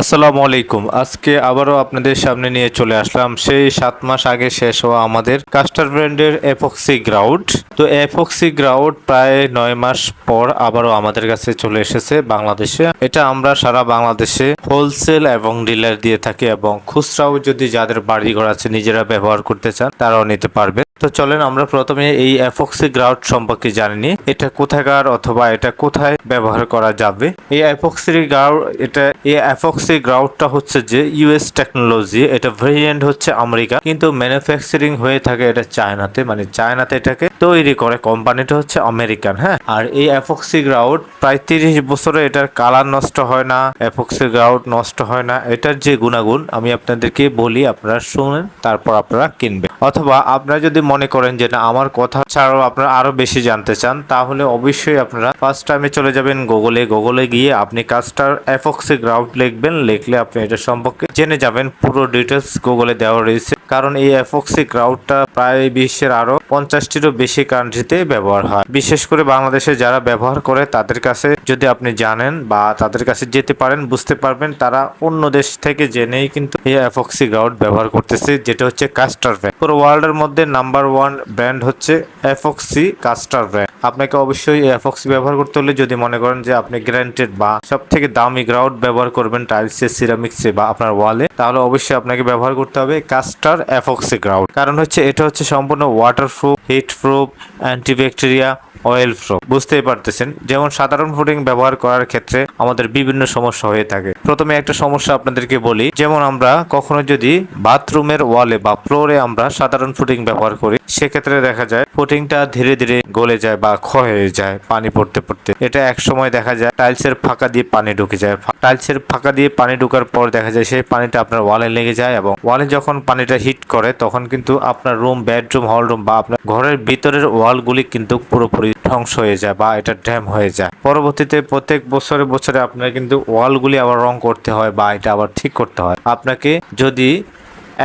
আসসালামু আলাইকুম। আজকে আবারও আপনাদের সামনে নিয়ে চলে আসলাম সেই সাত মাস আগে শেষ হওয়া আমাদের কাস্টার ব্র্যান্ডের এপক্সি গ্রাউড তো এপক্সি গ্রাউড প্রায় নয় মাস পর আবারও আমাদের কাছে চলে এসেছে বাংলাদেশে। এটা আমরা সারা বাংলাদেশে হোলসেল এবং ডিলার দিয়ে থাকি এবং খুচরাও যদি যাদের বাড়ি ঘর আছে নিজেরা ব্যবহার করতে চান তারাও নিতে পারবে। তো চলেন আমরা প্রথমে এই অ্যাফক্সি গ্রাউড সম্পর্কে জানিনি এটা কোথাকার অথবা এটা কোথায় ব্যবহার করা যাবে? এই অ্যাফক্সি গ্রাউড এটা এই অ্যাফক্সি গ্রাউডটা হচ্ছে যে ইউএস টেকনোলজি এটা ভেরিয়েন্ট হচ্ছে আমেরিকা, কিন্তু ম্যানুফ্যাকচারিং হয়ে থাকে এটা চায়নাতে মানে চায়নাতে এটাকে তৈরি করে, কোম্পানিটা হচ্ছে আমেরিকান হ্যাঁ? আর এই অ্যাফক্সি গ্রাউড প্রায় তিরিশ বছরে এটার কালার নষ্ট হয় না অ্যাফক্সি গ্রাউড নষ্ট হয় না, এটার যে গুণাগুণ আমি আপনাদেরকে বলি, আপনারা শুনেন, তারপর আপনারা কিনবেন। অথবা আপনারা যদি মনে করেন যে না, আমার কথা ছাড়াও আপনারা আরও বেশি জানতে চান, তাহলে অবশ্যই আপনারা ফার্স্ট টাইমে চলে যাবেন গুগলে গুগলে গিয়ে আপনি কাজটার অ্যাফক্সি গ্রাউড লিখবেন, লিখলে আপনি এটা সম্পর্কে জেনে যাবেন। পুরো ডিটেলস গুগলে দেওয়া রয়েছে। কারণ এই অ্যাফক্সি ক্রাউডটা প্রায় বিশ্বের আরও পঞ্চাশটিরও বেশি কান্ট্রিতে ব্যবহার হয়। বিশেষ করে বাংলাদেশে যারা ব্যবহার করে, তাদের কাছে যদি আপনি জানেন বা তাদের কাছে যেতে পারেন, বুঝতে পারবেন, তারা অন্য দেশ থেকে জেনেই কিন্তু এই অ্যাফক্সি ক্রাউড ব্যবহার করতেছে, যেটা হচ্ছে কাস্টার পুরো ওয়ার্ল্ডের মধ্যে নাম্বার ওয়ান ব্র্যান্ড হচ্ছে এফক্সি কাস্টার ব্র্যান্ড আপনাকে অবশ্যই এফক্সি ব্যবহার করতে হলে যদি মনে করেন যে আপনি গ্র্যান্টেড বা সব থেকে দামি গ্রাউড ব্যবহার করবেন টাইলসে সিরামিক্সে বা আপনার ওয়ালে তাহলে অবশ্যই আপনাকে ব্যবহার করতে হবে কাস্টার এফক্সি গ্রাউড কারণ হচ্ছে এটা হচ্ছে সম্পূর্ণ water proof heat proof, antibacteria, oil proof. বুঝতেই পারতেছেন? যেমন সাধারণ ফুডিং ব্যবহার করার ক্ষেত্রে আমাদের বিভিন্ন সমস্যা হয়ে থাকে। প্রথমে একটা সমস্যা আপনাদেরকে বলি, যেমন আমরা কখনো যদি বাথরুমের ওয়ালে বা ফ্লোরে আমরা সাধারণ ফুডিং ব্যবহার করি, সেক্ষেত্রে দেখা যায় ফুটিংটা ধীরে ধীরে গলে যায় বা ক্ষয় হয়ে যায় পানি পড়তে পড়তে। এটা এক সময় দেখা যায় টাইলসের ফাঁকা দিয়ে পানি ঢুকে যায়। টাইলসের ফাঁকা দিয়ে পানি ঢোকার পর দেখা যায় সেই পানিটা আপনার ওয়ালে লেগে যায় এবং ওয়ালে যখন পানিটা হিট করে, তখন কিন্তু আপনার রুম, বেডরুম হল রুম বা আপনার ঘরের ভিতরের ওয়ালগুলি কিন্তু পুরোপুরি ধ্বংস হয়ে যায় বা এটা ড্যাম হয়ে যায়। পরবর্তীতে প্রত্যেক বছরে বছরে আপনার কিন্তু ওয়ালগুলি আবার রং করতে হয় বা এটা আবার ঠিক করতে হয়। আপনাকে যদি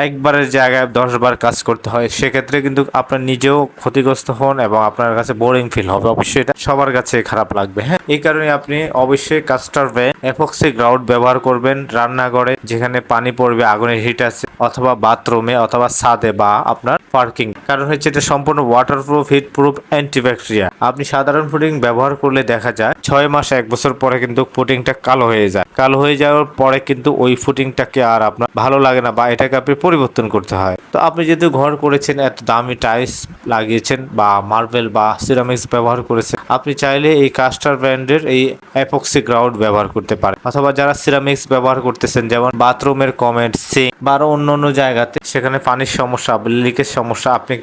একবারের জায়গায় দশ বার কাজ করতে হয়, সেক্ষেত্রে কিন্তু আপনার নিজেও ক্ষতিগ্রস্ত হন এবং আপনার কাছে বোরিং ফিল হবে। অবশ্যই এটা সবার কাছে খারাপ লাগবে হ্যাঁ? এই কারণে আপনি অবশ্যই কাস্টার ভ্যান এপক্সি গ্রাউড ব্যবহার করবেন রান্নাঘরে, যেখানে পানি পড়বে, আগুনের হিট আছে, অথবা বাথরুমে অথবা ছাদে বা আপনার পার্কিং কারণ হচ্ছে এটা সম্পূর্ণ water proof heat proof antibacteria আপনি সাধারণ ফুডিং ব্যবহার করলে দেখা যায়, ছয় মাস, এক বছর পরে কিন্তু ফুটিংটা কালো হয়ে যায়। কালো হয়ে যাওয়ার পরে কিন্তু ওই ফুটিংটাকে আর আপনার ভালো লাগে না বা এটাকে আপনি পরিবর্তন করতে হয়। তো আপনি যেহেতু ঘর করেছেন, এত দামি টাইলস লাগিয়েছেন বা মার্বেল বা সিরামিক্স ব্যবহার করেছেন, আপনি চাইলে এই কাস্টার ব্র্যান্ডের এই অ্যাপক্সি গ্রাউড ব্যবহার করতে পারেন। অথবা যারা সিরামিক্স ব্যবহার করতেছেন, যেমন বাথরুমের কমেন্ট সিঙ্ক বা আরও অন্য অন্য জায়গাতে, সেখানে পানির সমস্যা লিকের সমস্যা, আপনি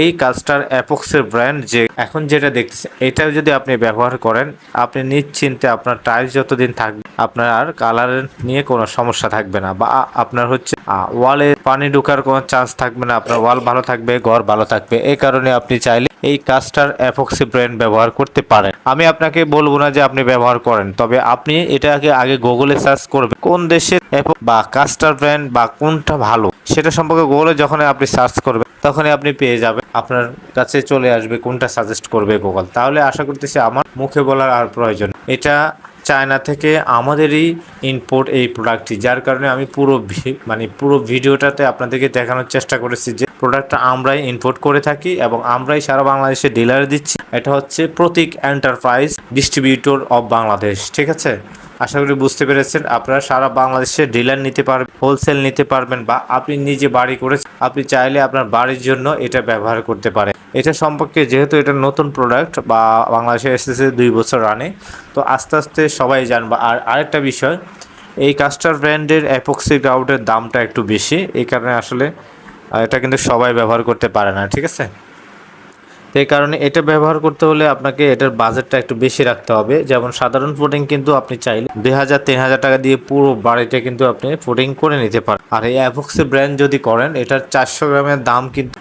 এই কাজটার অ্যাপক্সের ব্র্যান্ড যে এখন যেটা দেখতেছেন এটাও যদি আপনি ব্যবহার করেন, আপনি নিশ্চিন্তে আপনার টাইলস যতদিন থাকবে, আপনার আর কালার নিয়ে কোনো সমস্যা থাকবে না বা আপনার হচ্ছে ওয়ালে পানি ঢুকার কোনো চান্স থাকবে না, আপনার ওয়াল ভালো থাকবে, ঘর ভালো থাকবে। এই কারণে আপনি চাইলে এই কাস্টার অ্যাপক্সি ব্র্যান্ড ব্যবহার করতে পারেন। আমি আপনাকে বলব না যে আপনি ব্যবহার করেন, তবে আপনি এটাকে আগে গুগলে সার্চ করবেন। কোন দেশে অ্যাপ- বা কাস্টার ব্র্যান্ড বা কোনটা ভালো, সেটা সম্পর্কে গুগলে যখন আপনি সার্চ করবেন, তখনই আপনি পেয়ে যাবেন। আপনার কাছে চলে আসবে কোনটা সাজেস্ট করবে গুগল তাহলে আশা করতেছি আমার মুখে বলার আর প্রয়োজন এটা চায়না থেকে আমাদেরই ইনপোর্ট এই প্রোডাক্টটি যার কারণে আমি পুরো মানে পুরো ভিডিওটাতে আপনাদেরকে দেখানোর চেষ্টা করেছি যে প্রোডাক্টটা আমরাই ইনপোর্ট করে থাকি এবং আমরাই সারা বাংলাদেশে ডিলার দিচ্ছি। এটা হচ্ছে Pratik enterprise distributor of Bangladesh ঠিক আছে? আশা করি বুঝতে পেরেছেন। আপনারা সারা বাংলাদেশে ডিলার নিতে পারবেন হোলসেল নিতে পারবেন বা আপনি নিজে বাড়ি করে আপনি চাইলে আপনার বাড়ির জন্য এটা ব্যবহার করতে পারেন। এটা সম্পর্কে যেহেতু এটা নতুন প্রোডাক্ট বা বাংলাদেশে এসেছে দুই বছর রানে তো আস্তে আস্তে সবাই জানবা। আর আরেকটা বিষয়, এই কাস্টার ব্র্যান্ডের অ্যাপক্সি গ্রাউডের দামটা একটু বেশি, এই কারণে আসলে এটা কিন্তু সবাই ব্যবহার করতে পারে না, ঠিক আছে? তো এই কারণে এটা ব্যবহার করতে হলে আপনাকে এটার বাজেটটা একটু বেশি রাখতে হবে। যেমন সাধারণ ফুডিং কিন্তু আপনি চাইলে দুই হাজার, তিন হাজার টাকা দিয়ে পুরো বাড়িটা কিন্তু আপনি ফুডিং করে নিতে পারেন। আর এই অ্যাভক্সি ব্র্যান্ড যদি করেন, এটার চারশো গ্রামের দাম কিন্তু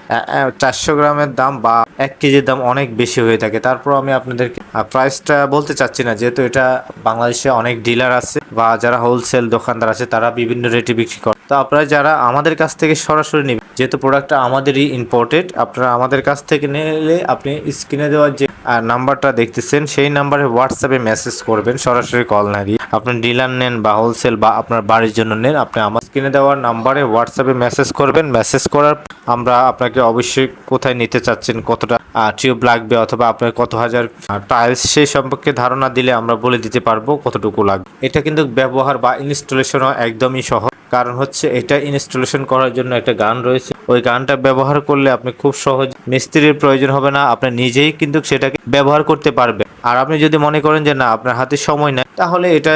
চারশো গ্রামের দাম বা এক কেজির দাম অনেক বেশি হয়ে থাকে। তারপর আমি আপনাদেরকে প্রাইসটা বলতে চাচ্ছি না, যেহেতু এটা বাংলাদেশে অনেক ডিলার আছে বা যারা হোলসেল দোকানদার আছে, তারা বিভিন্ন রেটে বিক্রি করে। তো আপনারা যারা আমাদের কাছ থেকে সরাসরি নেবেন, যেহেতু প্রোডাক্টটা আমাদেরই ইম্পোর্টেড আপনারা আমাদের কাছ থেকে নিলে আপনি স্ক্রিনে দেওয়ার যে নাম্বারটা দেখতেছেন, সেই নাম্বারে হোয়াটসঅ্যাপে মেসেজ করবেন, সরাসরি কল না দিয়ে। আপনি ডিলার নেন বা হোলসেল বা আপনার বাড়ির জন্য নেন, আপনি আমার স্ক্রিনে দেওয়ার নাম্বারে হোয়াটসঅ্যাপে মেসেজ করবেন। মেসেজ করার আমরা আপনাকে অবশ্যই কোথায় নিতে চাচ্ছেন, কতটা টিউব লাগবে অথবা আপনার কত হাজার টাইলস সেই সম্পর্কে ধারণা দিলে আমরা বলে দিতে পারব কতটুকু লাগবে। এটা কিন্তু ব্যবহার বা ইনস্টলেশনও একদমই সহজ। কারণ হচ্ছে এটা ইনস্টলেশন করার জন্য একটা গান রয়েছে। ওই গানটা ব্যবহার করলে আপনি খুব সহজ মিস্ত্রির প্রয়োজন হবে না, আপনি নিজেই কিন্তু সেটাকে ব্যবহার করতে পারবেন। আর আপনি যদি মনে করেন যে না, আপনার হাতে সময় নাই, তাহলে এটা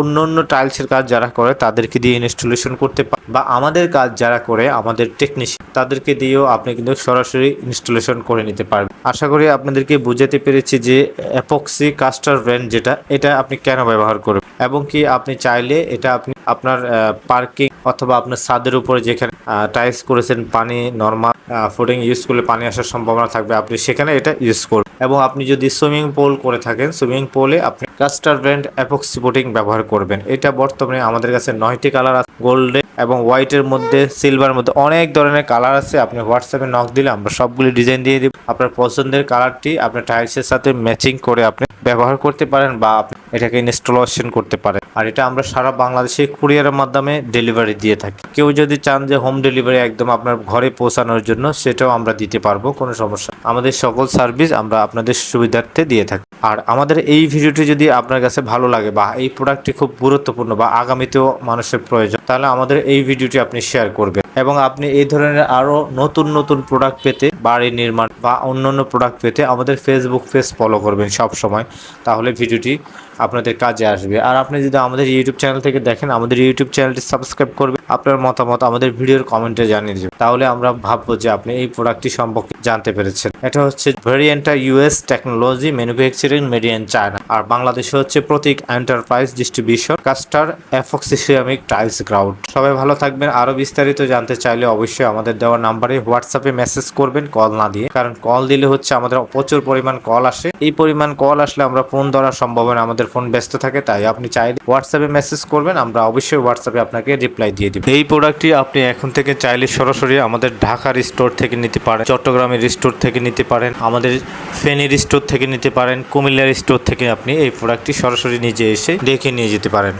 অন্য অন্য টাইলসের কাজ যারা করে, তাদেরকে দিয়ে ইনস্টলেশন করতে পারেন বা আমাদের কাজ যারা করে, আমাদের টেকনিশিয়ান তাদেরকে দিয়েও আপনি কিন্তু সরাসরি ইনস্টলেশন করে নিতে পারবেন। আশা করি আপনাদেরকে বুঝাতে পেরেছি যে অ্যাপক্সি কাস্টার ব্র্যান্ড যেটা, এটা আপনি কেন ব্যবহার করবেন? এবং কি আপনি চাইলে এটা আপনি আপনার পার্কিং অথবা আপনার ছাদের উপরে যেখানে টাইলস করেছেন, পানি নর্মাল ফুডিং ইউজ করলে পানি আসার সম্ভাবনা থাকবে, আপনি সেখানে এটা ইউজ করবেন এবং আপনি যদি সুইমিং পুল করে থাকেন সুইমিং পুলে আপনি কাস্টার ব্র্যান্ড অ্যাপক্সি পুটিং ব্যবহার করবেন। এটা বর্তমানে আমাদের কাছে নয়টি কালার আছে গোল্ডে এবং হোয়াইটের মধ্যে সিলভার মধ্যে অনেক ধরনের কালার আছে। আপনি হোয়াটসঅ্যাপে নক দিলে আমরা সবগুলি ডিজাইন দিয়ে দিব। আপনার পছন্দের কালারটি আপনার টাইলসের সাথে ম্যাচিং করে আপনি ব্যবহার করতে পারেন বা আপনি এটাকে ইনস্টলেশন করতে পারে। আর এটা আমরা সারা বাংলাদেশে কুরিয়ারের মাধ্যমে ডেলিভারি দিয়ে থাকি। কেউ যদি চান যে হোম ডেলিভারি একদম আপনার ঘরে পৌঁছানোর জন্য, সেটাও আমরা দিতে পারব, কোনো সমস্যা আমাদের সকল সার্ভিস আমরা আপনাদের সুবিধার্থে দিয়ে থাকি। আর আমাদের এই ভিডিওটি যদি আপনার কাছে ভালো লাগে বা এই প্রোডাক্টটি খুব গুরুত্বপূর্ণ বা আগামীতেও মানুষের প্রয়োজন, তাহলে আমাদের এই ভিডিওটি আপনি শেয়ার করবেন। এবং আপনি এই ধরনের আরও নতুন নতুন প্রোডাক্ট পেতে, বাড়ি নির্মাণ বা অন্যান্য প্রোডাক্ট পেতে আমাদের ফেসবুক পেজ ফলো করবেন সব সময় তাহলে ভিডিওটি আপনাদের কাজে আসবে। আর আপনি যদি আমাদের ইউটিউব চ্যানেল থেকে দেখেন, আমাদের ইউটিউব চ্যানেলটি সাবস্ক্রাইব করবেন। আপনার মতামত আমাদের ভিডিওর কমেন্টে জানিয়ে দেবেন তাহলে আমরা ভাববো যে আপনি এই প্রোডাক্টটি সম্পর্কে জানতে পেরেছেন। এটা হচ্ছে ভেরিয়েন্টা US technology manufacturing made in China. আর বাংলাদেশে হচ্ছে প্রতীক এন্টারপ্রাইজ ডিস্ট্রিবিউশন, কাস্টার অ্যাফক্সিসিয়ামিক টাইলস গ্রাউন্ড। সবাই ভালো থাকবেন। আরও বিস্তারিত জানতে চাইলে অবশ্যই আমাদের দেওয়া নাম্বারে হোয়াটসঅ্যাপে মেসেজ করবেন কল না দিয়ে। কারণ কল দিলে হচ্ছে আমাদের প্রচুর পরিমাণ কল আসে। এই পরিমাণ কল আসলে আমরা ফোন ধরার সম্ভাবনা আমাদের ফোন ব্যস্ত থাকে, তাই আপনি চাইলে হোয়াটসঅ্যাপে মেসেজ করবেন। আমরা অবশ্যই হোয়াটসঅ্যাপে আপনাকে রিপ্লাই দিয়ে দিব এই প্রোডাক্টটি আপনি এখন থেকে চাইলে সরাসরি আমাদের ঢাকার স্টোর থেকে নিতে পারেন, চট্টগ্রামের স্টোর থেকে নিতে পারেন, আমাদের ফেনীর স্টোর থেকে নিতে পারেন, কুমিল্লার স্টোর থেকে আপনি এই প্রোডাক্টটি সরাসরি নিজে এসে দেখে নিয়ে যেতে পারেন।